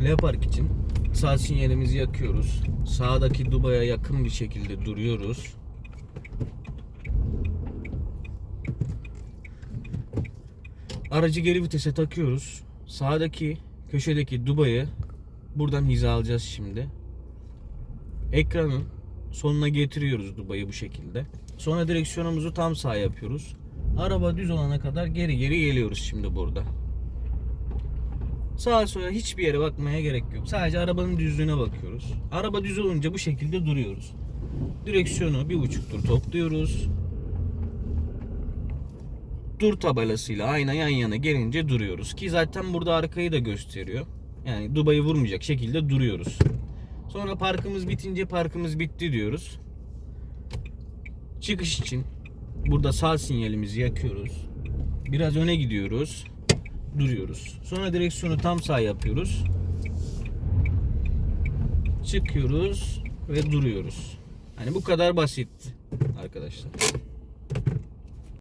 L park için sağ sinyalimizi yakıyoruz. Sağdaki dubaya yakın bir şekilde duruyoruz. Aracı geri vitese takıyoruz. Sağdaki köşedeki dubayı buradan hizalayacağız şimdi. Ekranın sonuna getiriyoruz dubayı bu şekilde. Sonra direksiyonumuzu tam sağ yapıyoruz. Araba düz olana kadar geri geri geliyoruz şimdi burada. Sağa sola hiçbir yere bakmaya gerek yok. Sadece arabanın düzlüğüne bakıyoruz. Araba düz olunca bu şekilde duruyoruz. Direksiyonu bir buçuk tur topluyoruz. Dur tabelasıyla ayna yan yana gelince duruyoruz. Ki zaten burada arkayı da gösteriyor. Yani Dubai'yi vurmayacak şekilde duruyoruz. Sonra parkımız bitince parkımız bitti diyoruz. Çıkış için burada sağ sinyalimizi yakıyoruz. Biraz öne gidiyoruz. Duruyoruz. Sonra direksiyonu tam sağ yapıyoruz. Çıkıyoruz ve duruyoruz. Hani bu kadar basit arkadaşlar.